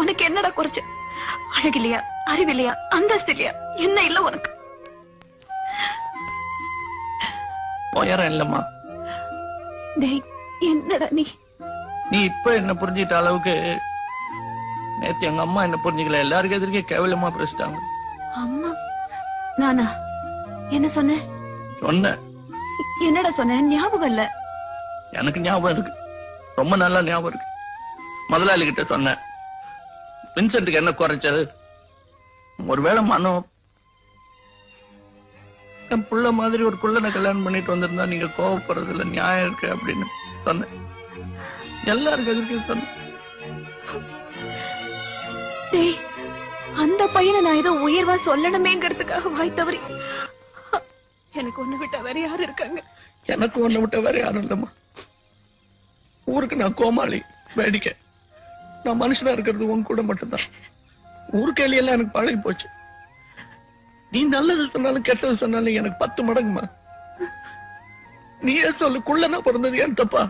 உனக்கு என்னடா குறைச்சு அழகில்லையா? அறிவில்லையா? அந்தஸ்து இல்லையா என்ன இல்ல உனக்கு? உயரம் இல்லம்மா. டேய் என்னடா நீ? நீ இப்ப என்ன புரிஞ்சிட்ட அளவுக்கு? நேத்து எங்க அம்மா என்ன புரிஞ்சுக்கல. எல்லாருக்கும் எதிர்க்கே கேவலமா பேசிட்டாங்க. அம்மா நானா? என்ன சொன்ன? சொன்னேன் என்னடா சொன்ன? ஞாபகம் இல்ல. எனக்கு ஞாபகம் இருக்கு. ரொம்ப நல்லா ஞாபகம் இருக்கு. முதலாளி கிட்ட சொன்னேன் வின்சென்ட்டுக்கு என்ன குறைச்சது ஒருவேளை மனம் என் புள்ள மாதிரி ஒரு குள்ளனை கல்யாணம் பண்ணிட்டு வந்திருந்தா நீங்க கோவப்படுறதுல நியாயம் இருக்கு அப்படின்னு சொன்னேன். எல்லாருக்கும் எதிர்க்க சொன்னேன். அந்த பையனை நான் ஏதோ உயர்வா சொல்லணுமேங்கிறதுக்காக வாய் தவறி. எனக்கு ஒண்ணு விட்டா வேற யாரு இருக்காங்க? எனக்கு ஒண்ணு விட்ட வேற யாரும் இல்லம்மா. ஊருக்கு நான் கோமாளி வேடிக்கை. நான் மனுஷனா இருக்கிறது உன் கூட மட்டும்தான். ஊருக்கேலி எல்லாம் எனக்கு பழகி போச்சு. நீ நல்லது சொன்னாலும் கெட்டது சொன்னாலும் எனக்கு பத்து மடங்குமா? நீயே சொல்லு குள்ளனா பிறந்தது ஏன் தப்பா?